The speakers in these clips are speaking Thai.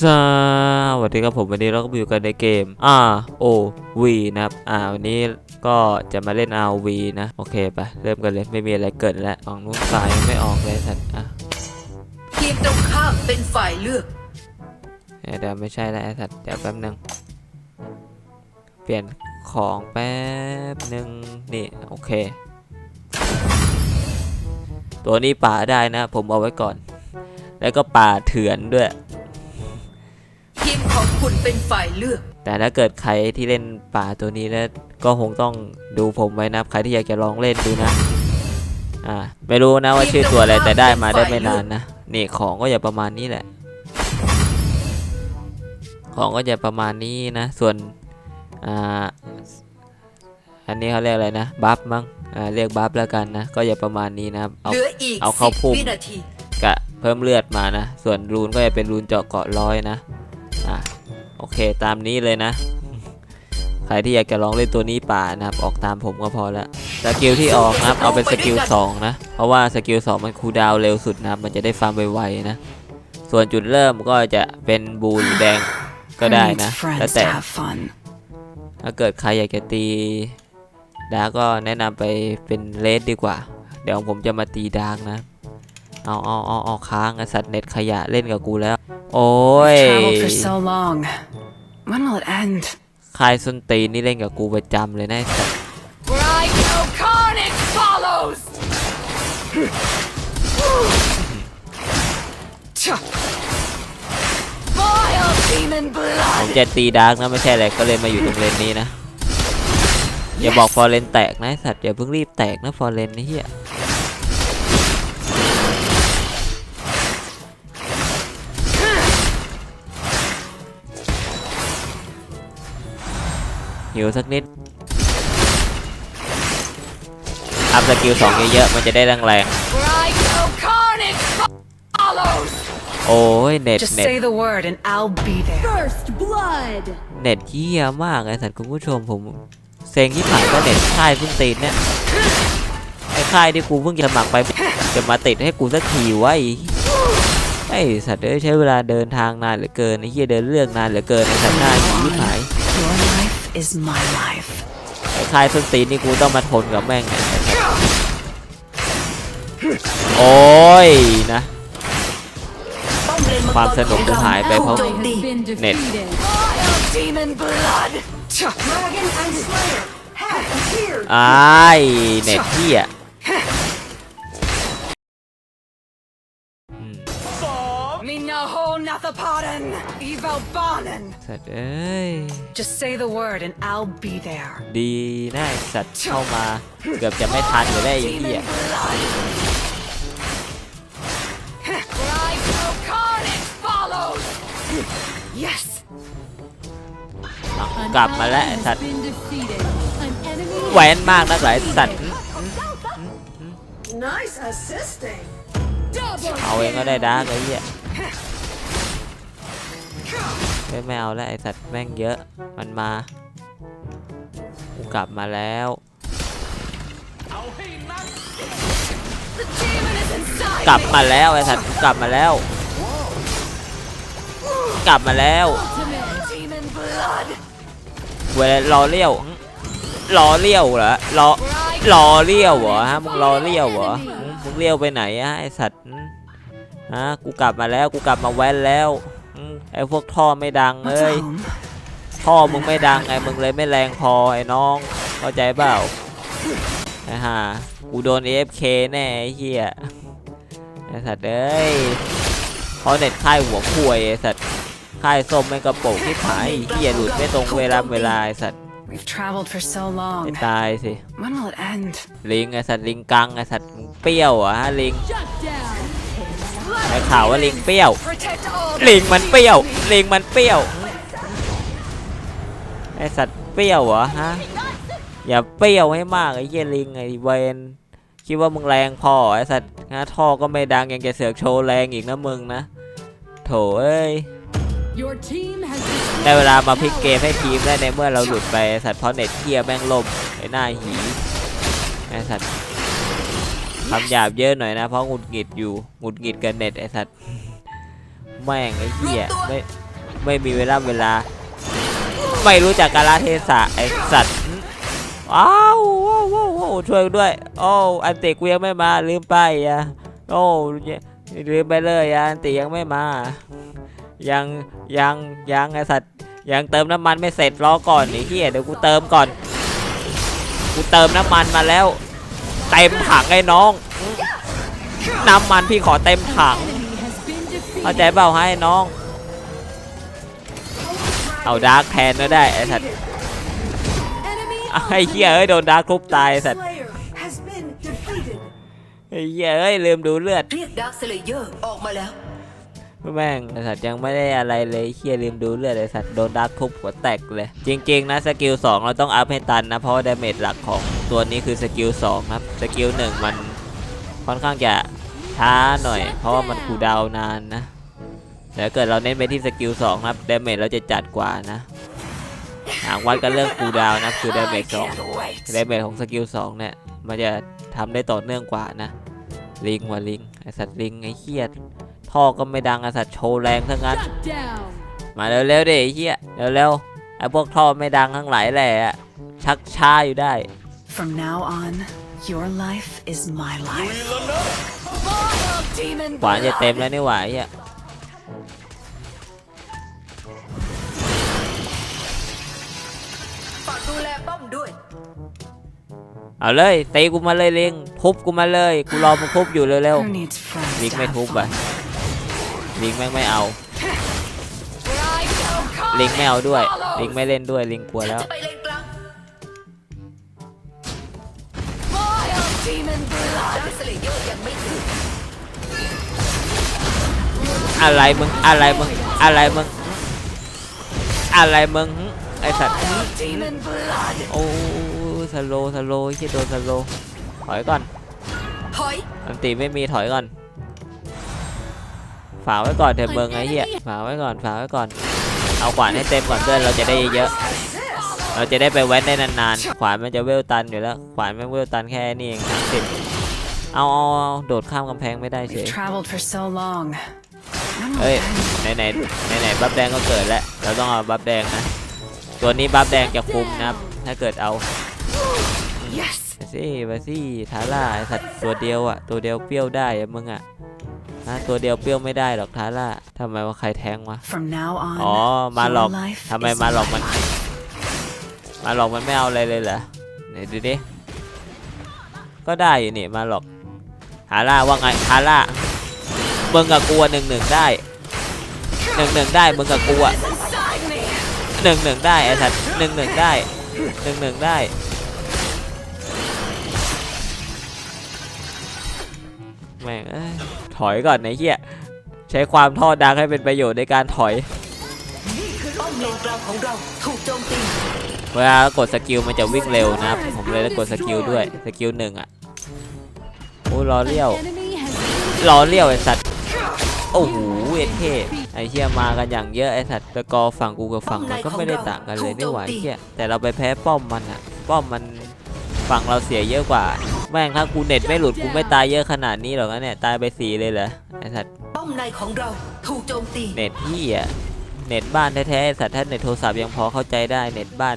สวัสดีครับผมวันนี้เราก็อยู่กันในเกม R O V นะครับอ่าวันนี้ก็จะมาเล่น R O V นะ โอเคไปเริ่มกันเลยไม่มีอะไรเกิดแล้วฝั่งนู้นสายยังไม่ออกเลยสัตว์อะทีมตรงข้ามเป็นฝ่ายเลือกเดี๋ยวเดี๋ยวไม่ใช่แล้วไอ้สัตว์เดี๋ยวแป๊บนึงเปลี่ยนของแป๊บนึงนี่โอเค ตัวนี้ป่าได้นะ ผมเอาไว้ก่อน แล้วก็ป่าเถื่อนด้วยที มของคุณเป็นฝ่ายเลือก แต่ถ้าเกิดใครที่เล่นป่าตัวนี้แล้วก็คงต้องดูผมไว้นะใครที่อยากจะลองเล่นดูนะ อ่าไม่รู้นะว่าชื่อตัวอะไรแต่ได้มาได้ไม่นานนะ นี่ของก็จะประมาณนี้แหละ ของก็จะประมาณนี้นะ ส่วนอ่าอันนี้เขาเรียกอะไรนะบัฟมั้งอ่าเรียกบัฟแล้วกันนะ ก็จะประมาณนี้นะครับเอาเหลืออีกเอาเข้าสิบพุ่มวินาทีกะเพิ่มเลือดมานะ ส่วนรูนก็จะเป็นรูนเจาะเกาะร้อยนะอะ โอเคตามนี้เลยนะ ใครที่อยากจะลองเล่นตัวนี้ป่านะครับ ออกตามผมก็พอแล้วสกิลที่ออกนะครับ เอาเป็นสกิล2นะ เพราะว่าสกิล2มันคูดาวเร็วสุดนะครับ มันจะได้ฟาร์มไวๆนะ ส่วนจุดเริ่มก็จะเป็นบูหรือแดงก็ได้นะแล้วแต่ถ้าเกิดใครอยากจะตีดาร์ก็แนะนำไปเป็นเลสดีกว่า เดี๋ยวผมจะมาตีดาร์กนะ เอาเอาเอาเอาค้างไอ้สัตว์เน็ตขยะเล่นกับกูแล้ว โอ้ย Traveled for so long. When will it end? คายส้นตีนนี่เล่นกับกูประจำเลยนะไอ้สัตว์ Right no carnage follows Vile demon ผ blood! มจะตีดาร์กนะไม่ใช่อะไรก็เลยมาอยู่ตรงเลนนี้นะ อย่าบอกฟอร์เรนแตกนะไอ้สัตว์อย่าเพิ่งรีบแตกนะฟอร์เรนนี่เฮีย หิวสักนิด อัพสกิลสองเยอะๆ มันจะได้แรง Right no carnage follows ๆโอ้ยเน็ต Just เน็ต say the word and I'll be there. First blood. เน็ตเยี่ยมากไอ้สัตว์คุณผู้ชมผมเซ็งที่ผ่านก็เน็ตค่ายเพิ่งติดเนี่ยไอ้ค่ายที่กูเพิ่งจะสมัครไปจะมาติดให้กูสักทีวะไอ้ไอ้สัตว์เอ้ยใช้เวลาเดินทางนานเหลือเกินไอ้เหี้ยเดินเรื่องนานเหลือเกินไอ้สัตว์หน้าหีที่หาย Your life is my life. ไอ้ค่ายส้นตีนนี่กูต้องมาทนกับแม่งไงโอ้ยนะ ความสนุกกูหายไปเพราะ Ally has been Net. defeated. Vile demon blood! Dragon and Slayer have appeared. อ้ายเน็ตเหี้ย Minaho Nathapadan! Eval Banan! สัตว์เอ้ย Just say the word and I'll be there. ดีนะไอ้สัตว์เข้ามา เกือบจะไม่ทันอยู่ได้ไอ้เหี้ย Demon blood! Right no carnage follows Yes! An กลับมาแล้ว ally ไอ้ has สัตว์ been defeated. An enemy แหวนมากนะหลายสัตว์ Nice assisting. Double เอาเองก็ได้ดาร์กไอ้เหี้ย เฮ้ยไม่เอาแล้วไอ้สัตว์แม่งเยอะ มันมา กูกลับมาแล้วกลับมาแล้วไอ้สัตว์กูกลับมาแล้ว กลับมาแล้วเวลารอเลี้ยวรอเลี้ยวเหรอรอรอเลี้ยวเหรอฮะมึงรอเลี้ยวเหรอมึงเลี้ยวไปไหนอะไอสัตว์ฮะกูกลับมาแล้วกูกลับมาแว้นแล้ว ไอพวกท่อไม่ดัง What's เอ้ย home? ท่อมึงไม่ดังไงมึงเลยไม่แรงพอไอ้น้องเข้าใจเปล่าไอ้ห่ากูโดน AFK แน่ไอ้เหี้ยไอ้สัตว์เอ้ยเพราะเน็ตค่ายหัวคุยไอ้สัตว์ค่ายส้มแม่งกระโปรงที่ผายไอ้เหี้ยหลุดไม่ตรงเวลาเวลาไอ้สัตว์ We've traveled for so ไอ้ long. ตายสิ When will it end? ลิงไอ้สัตว์ลิงกังไอ้สัตว์มึงเปรี้ยวเหรอะฮะลิง Shut down. ได้ข่าวว่าลิงเปรี้ยว Protect all ลิงมันเปรี้ยว ลิงมันเปรี้ยว ไอสัตว์เปรี้ยวเหรอฮะ อย่าเปรี้ยวให้มากไอ้เหี้ยลิงไอ้เวนคิดว่ามึงแรงพอไอสัตว์ฮะท่อก็ไม่ดังยังจะเสือกโชว์แรงอีกนะมึงนะ โถเอ้ย Your team has ได้เวลามาพลิกเกมให้ทีมได้ในเมื่อเราหลุดไปไอ้สัตว์เพราะเน็ตเทียแม่งล่มไอ้หน้าหีไอสัตว์ คำหยาบเยอะหน่อยนะเพราะหงุดหงิดอยู่หงุดหงิดกับเน็ตไอสัตว์แม่งไอ้เหี้ยไม่ไม่มีเวลาเวลา ไม่รู้จักกาลเทศะไอสัตว์ว้าวว้าวว้าวว้าวช่วยกูด้วย โอ้อันติกูยังไม่มาลืมไปอะโอ้ลืมไปเลยอะอันติยังไม่มา ยังยังยังไอสัตว์ยังเติมน้ำมันไม่เสร็จรอก่อนไอ้เหี้ยเดี๋ยวกูเติมก่อนกูเติมน้ำมันมาแล้ว เต็มถังไอ้น้อง น้ำมันพี่ขอเต็มถังเข้าใจเปล่าให้น้อง เอาดาร์กแทนก็ได้ไอ้สัตว์ไอ้เหี้ยเอ้ยโดนดาร์กทุบตายไอ้สัตว์ Slayer has been defeated. ไอ้เหี้ยเอ้ยลืมดูเลือดเรียกดาร์คสเลเยอร์ออกมาแล้วแม่งไอ้สัตว์ยังไม่ได้อะไรเลยเหี้ยลืมดูเลือดไอ้สัตว์โดนดาร์กทุบหัวแตกเลย จริง ๆ นะสกิล2เราต้องอัพให้ตันนะ เพราะว่าดาเมจหลักของ ตัวนี้คือสกิล2ครับสกิล1มันค่อนข้างจะช้าหน่อย เพราะว่ามันคูดาวนานนะแต่ถ้าเกิดเราเน้นไปที่สกิล2ครับดเมจเราจะจัดกว่านะหากวัดกันเรื่องคูดาวนะคือดเมจ2ดาเมจของสกิล2เนี่ยมันจะทำได้ต่อเนื่องกว่านะ ลิงว่ะลิงไอสัตว์ลิงไอเฮียท่อก็ไม่ดังไอสัตว์โชว์แรงทั้งนั้น มาเร็วๆดิไอเฮียเร็วๆไอพวกท่อไม่ดังทั้งหลายแหละอะชักช้าอยู่ได้ From now on, your life is my life. Demon ขวานจะเต็มแล้วนี่หว่าไอ้เฮียฝากดูแลป้อมด้วย เอาเลยตีกูมาเลยลิงทุบกูมาเลย กูรอมึงทุบอยู่เร็ว Who needs friends ๆลิง to ไม่ have ทุบ fun? อะลิงแม่งไม่เอาลิงไม่เอาด้วย ลิงไม่เล่นด้วยลิงกลัวฉันแล้ว จะไปเลน อะไรมึงอะไรมึงอะไรมึงอะไรมึงหึไอสัตว์ Demon blood. โอ้สโลว์สโลว์ไอ้เหี้ยโดนสโลว์ถอยก่อนถอยอันตีไม่มีถอยก่อนฝากไว้ก่อนเถอะเบิงไอ้เหี้ยฝากไว้ก่อนฝากไว้ก่อน เอาขวานให้เต็มก่อนเพื่อนเราจะได้เยอะๆเราจะได้ไปแว้นได้นานๆ ขวานมันจะเวลตันอยู่แล้ว ขวานมันเวลตันแค่นี้เองสามสิบเอาเอาเอาโดดข้ามกำแพงไม่ได้เฉ We've ย เฮ้ย okay. ไหนไหนไหนไหนบัฟแดงก็เกิดแล้ว เราต้องเอาบัฟแดงนะ ตัวนี้บัฟแดงจะคุมนะครับ ถ้าเกิดเอา Yes. ไปสิไปสิทาร่าไอสัตว์ตัวเดียวอะตัวเดียวเปรี้ยวได้อะมึงอะนะตัวเดียวเปรี้ยวไม่ได้หรอกทาร่าทำไมว่าใครแทงวะ From now on, อ๋อมาหลอก your life ทำไม is มาหลอก my มัน life. มาหลอกมันไม่เอาอะไรเลยเหรอไหนดูดิก็ได้อยู่นี่มาหลอกทาร่าว่าไงทาร่า มึงกับกูหนึ่งหนึ่งได้หนึ่งหนึ่งได้มึงกับกูอะหนึ่งหนึ่งได้ไอ้สัตว์หนึ่งหนึ่งได้หนึ่งหนึ่งได้แม่งถอยก่อนไอ้เหี้ยใช้ความท่อดังให้เป็นประโยชน์ในการถอยเลนกลาเรากโจมตีเวลากดสกิลมันจะวิ่งเร็วนะครับผมเลยกดสกิลด้วยสกิลหนึ่งอะโอ้ล้อเลี้ยวล้อเลี้ยวไอสัตว์ โอ้โหเอ็นเคไอเชี่ยมากันอย่างเยอะไอสัตว์ตะกอฝั่งกูกับฝั่งมันก็ไม่ได้ต่างกันเลยนี่หว่าไอเชี่ยแต่เราไปแพ้ป้อมมันอะป้อมมันฝั่งเราเสียเยอะกว่า แม่งถ้ากูเน็ตไม่หลุดกูไม่ตายเยอะขนาดนี้หรอกนะเนี่ยตายไปสี่เลยเหรอไอสัตว์ป้อมในของเราถูกโจมตีเน็ตพี่อะเน็ตบ้านแท้ๆไอสัตว์ถ้าเน็ตโทรศัพท์ยังพอเข้าใจได้เน็ตบ้าน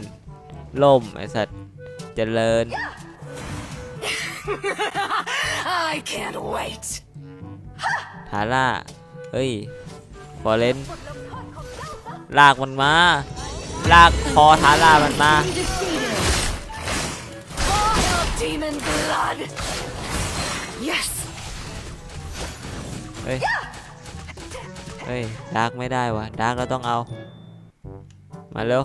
ล่มไอสัตว์เจริญ I can't wait. ทาร่าเฮ้ยฟอร์เรนลากมันมา ลากคอทาร่ามันมา Demon blood. Yes. เฮ้ย เฮ้ย ดาร์กไม่ได้วะดาร์กเราต้องเอา มาเร็ว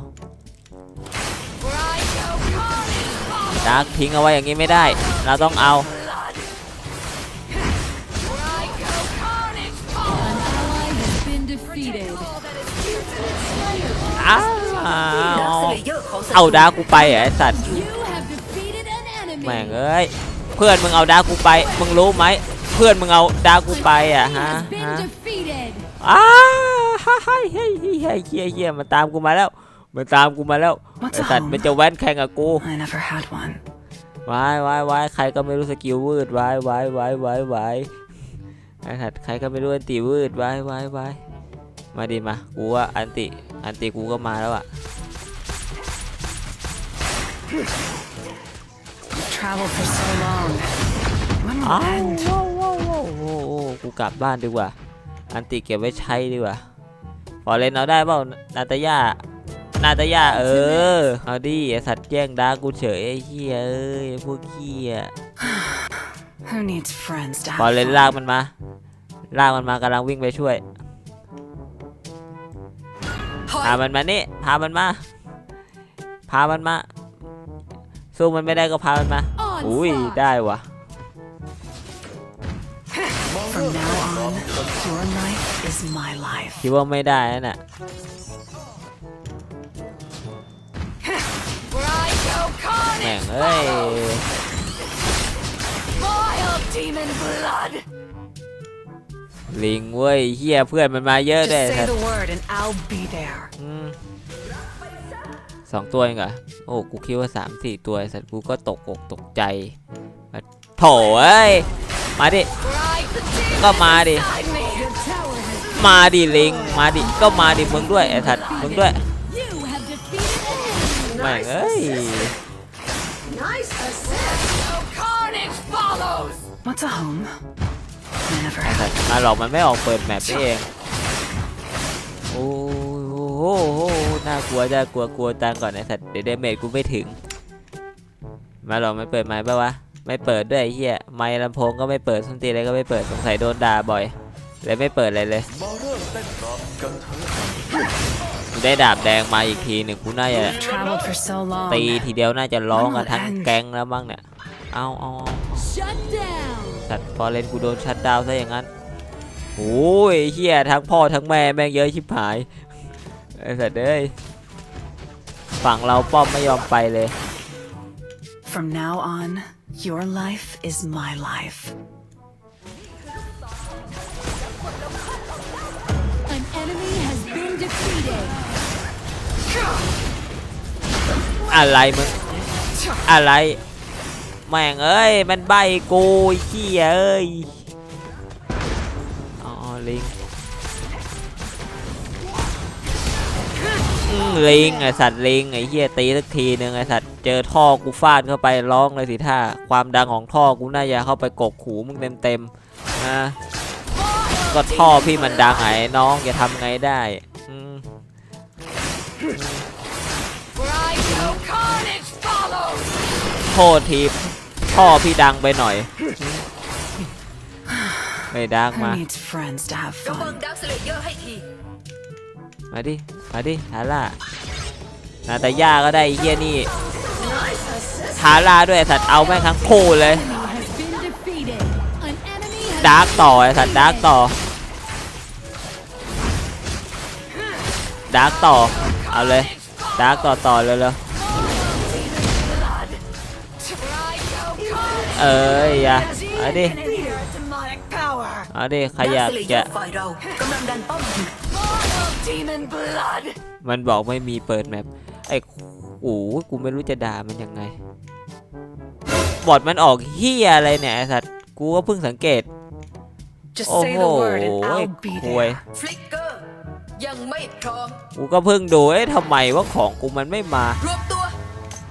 ดาร์กทิ้งเอาไว้อย่างนี้ไม่ได้ เราต้องเอา เลเยอร์ของศัตรูเอาดาร์กกูไปเหรอไอสัตว์ You have defeated an enemy. แม่งเอ้ยเพื่อนมึงเอาดาร์กกูไปมึงรู้ไหมเพื่อนมึงเอาดาร์กกูไปอะ He ฮะ has been ฮะ defeated. อ้าฮ่าฮ่าเฮ้ยเฮ้ยเฮ้ยเฮียเฮียมันตามกูมาแล้วมันตามกูมาแล้ว What's ไอ a สัตว์ home? มันจะแว้นแข่งกับกู I never had one. วายวายวายใครก็ไม่รู้สกิลวืดวายวายวายวายวายไอสัตว์ใครก็ไม่รู้อันตีวืดวายวายวาย มมาดิมา กูว่าอันติ อันติกูก็มาแล้วอะ You've traveled for so long. When will อ้าว it end? ว้าวว้าวว้าวโอ้โหกูกลับบ้านดีกว่า อันติเก็บไว้ใช้ดีกว่าพอเล่นเอาได้เปล่า นาตาย่านาตาย่าเออ เอาดิไอสัตว์แย่งดาร์กกูเฉยไอ้เหี้ยเอ้ยพวกเหี้ย Who needs friends to พอ have เล่น fun? ลากมันมา ลากมันมากำลังวิ่งไปช่วยถอย พามันมานี่พามันมา พามันมา สู้มันไม่ได้ก็พามันมา อุ้ย Onslaught. ได้วะ From now on, your life is my life. คิดว่าไม่ได้นั่นน่ะ Bridal Carnage แม่งเอ้ย Vile Demon Blood ลิงเว้ยเฮียเพื่อนมันมาเยอะ Just ด้วย say the word and I'll be there. อืมสองตัวเองเหรอโอ้กูคิดว่าสามสี่ตัวไอ้สัตว์กูก็ตกอกตกใจมาโถเอ้ยมาดิ Bride the demon ก็มาดิ inside me Your tower has มาดิลิงมาดิก็มาดิมึงด้วยไอ้สัตว์มึงด้วย you have defeated an enemy. แม่งเอ้ย Nice assist. So carnage follows 哦 What's a home? Never ไอ้สัตว์มาหลอกมันไม่ออกเปิดแมปนี่เองโอ้โหโอ้โหน่ากลัวน่ากลัวกลัวตังก่อนไอ้สัตว์เดี๋ยวเดเมจกูไม่ถึง มาหลอกมันเปิดไมค์ปะวะ ไม่เปิดด้วยไอ้เฮียไมค์ลำโพงก็ไม่เปิดส้นตีนอะไรก็ไม่เปิดสงสัยโดนด่าบ่อย เลยไม่เปิดอะไรเลยกูได้ดาบแดงมาอีกทีหนึ่งกูน่าจะ traveled for so long. ตีทีเดียวน่าจะร้องกันทั้งแก๊งแล้วมั้งเนี่ย เอาเอาเอา Shut down. สัตว์พอเล่นกูโดนชัดดาวน์ซะอย่างนั้นโอ้ยเฮียทั้งพ่อทั้งแม่แม่งเยอะชิบหายไอ้สัตว์เอ้ยฝั่งเราป้อมไม่ยอมไปเลย From now on, your life is my life. An enemy has been defeated. อะไรมึงอะไร แม่งเอ้ย มันใบกูไอ้เขี้ยเอ้ยอ๋อลิงอืมลิงไอสัตว์ลิงไอเหี้ยตีสักทีนึงไอสัตว์เจอท่อกูฟาดเข้าไปร้องเลยสิท่าความดังของท่อกูน่าจะเข้าไปกกหูมึงเต็มเต็มๆนะก็ท่อพี่มันดังไงน้องจะทำไงได้อืม Bridal Carnage follows โทษที ท่อพี่ดังไปหน่อย ไม่ดัง Who มา needs friends to have ระวัง fun? ดักสเลเยอร์ให้ที มาดิ มาดิฮาร่านาตาย่าก็ได้ไอ้เฮียนี่ฮาร่าด้วยไอ้สัตว์เอาแม่งทั้งคู่เลย Enemy has been defeated. An enemy has ดาร์กต่อไอ้สัตว์ดาร์กต่อ ดาร์กต่อ เอาเลย ดาร์กต่อต่อเลยเลย เอ้ยอย่าเอาดิ Fear demonic power. เอาดิใครอยากจะฝ่ายเรากำลังดันป้อมอยู่ Vile Demon Blood มันบอกไม่มีเปิดแมปไอ้โอ้โหกูไม่รู้จะด่ามันยังไง บอดมันออกเฮียอะไรเนี่ยไอ้สัตว์กูก็เพิ่งสังเกต Just โอ้ say โห the word and I'll be ควย there. ฟลิกเกอร์ยังไม่พร้อมกูก็เพิ่งดูเอ๊ะทำไมว่าของกูมันไม่มารวมตัว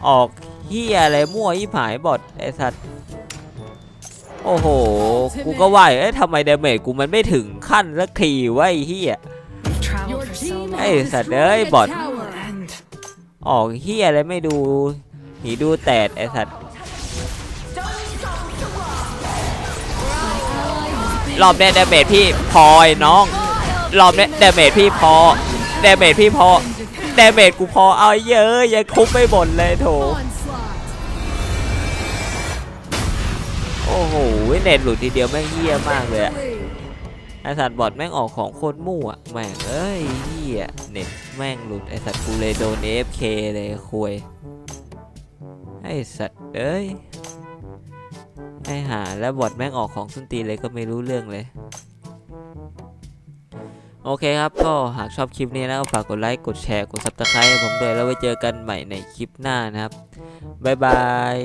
ออกเฮียอะไรมั่วยี่ผายบอดไอ้สัตว์ โอ้โห กูก็ว่าอยู่เอ๊ะทำไมเดเมจกูมันไม่ถึงขั้นสักทีวะไอ้เฮีย You've traveled Your for so team long. Hey, has สัตว์ destroyed เอ้ย a บอท When will tower. it end? ออกเฮียอะไรไม่ดูหนีดูแตดไอ้สัตว์รอบเนี้ยเดเมจพี่พอไอ้น้องรอบเนี้ยเดเมจพี่พอเดเมจพี่พอเดเมจกูพอเอาเยอะยังคุบไม่บ่นเลยโถ โอ้โหเน็ตหลุดทีเดียวแม่งเฮี้ยมากเลยอะ Three. ไอสัตว์บอดแม่งออกของโคตรมั่วอะแม่งเอ้ยเฮี้ยเน็ตแม่งหลุดไอสัตว์กูเลยโดน AFK เลยคุยไอสัตว์เอ้ยไอหาแล้วบอดแม่งออกของส้นตีนเลยก็ไม่รู้เรื่องเลยโอเคครับ ก็หากชอบคลิปนี้นะก็ฝากกดไลค์ กดแชร์ กด subscribe ให้ผมด้วย แล้วไว้เจอกันใหม่ในคลิปหน้านะครับ บ๊ายบาย